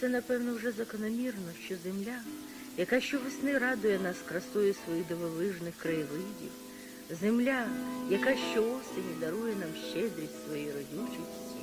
це, напевно, вже закономірно, що земля, яка щовесни радує нас красою своїх дивовижних краєвидів, земля, яка щоосені дарує нам щедрість своєї родючості,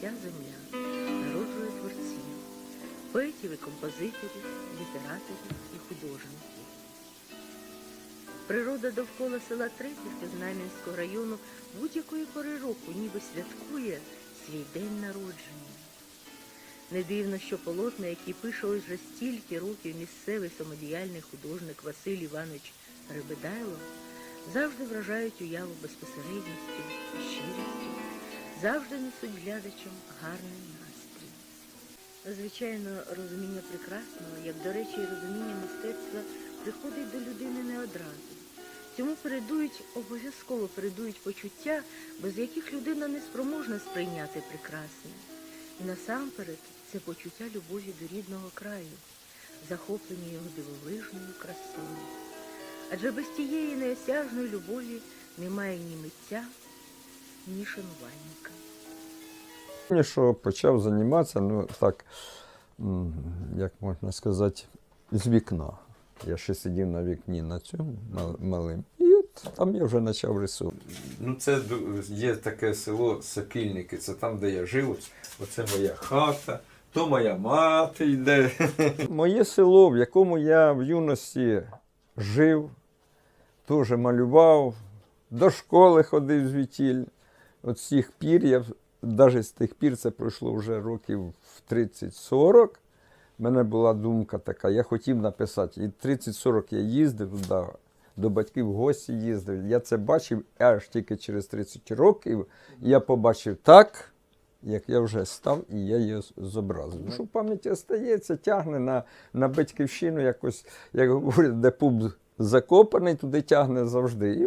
ця земля народжує творців, поетів і композиторів, літераторів і художників. Природа довкола села Трепівки Знам'янського району будь-якої пори року ніби святкує свій день народження. Не дивно, що полотна, які пише вже стільки років місцевий самодіяльний художник Василь Іванович Ребедайло, завжди вражають уяву безпосередністю і щирістю, завжди несуть глядачам гарний настрій. Звичайно, розуміння прекрасного, як, до речі, і розуміння мистецтва, приходить до людини не одразу. Цьому передують, обов'язково передують почуття, без яких людина не спроможна сприйняти прекрасне. Насамперед це почуття любові до рідного краю, захоплення його дивовижною красою. Адже без тієї неосяжної любові немає ні митця, ні шанувальника. Мені що почав займатися, ну так, як можна сказати, з вікна. Я ще сидів на вікні на цьому малим. Там я вже почав рисувати. Ну, це є таке село Сокільники, це там, де я жив. Оце моя хата, то моя мати йде. Моє село, в якому я в юності жив, теж малював, до школи ходив звідтіль. От з тих пір, я, навіть з тих пір, це пройшло вже років в 30-40. У мене була думка така, я хотів написати. І 30-40 я їздив туди, до батьків в гості їздив. Я це бачив аж тільки через 30 років. Я побачив так, як я вже став, і я її зобразив. Ну, що в пам'яті остається, тягне на, на батьківщину якось, як говорять, де пуп закопаний, туди тягне завжди. І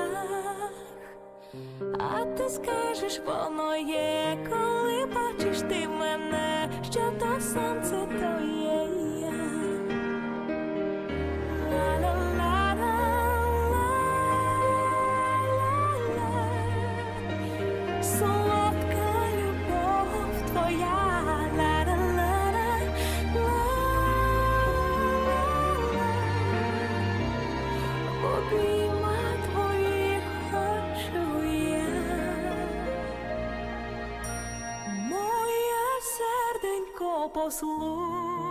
а ти скажеш, воно є, коли бачиш ти мене, що то сонце то є я. Солодка любов твоя, ла-ла-ла-ла. posso longe.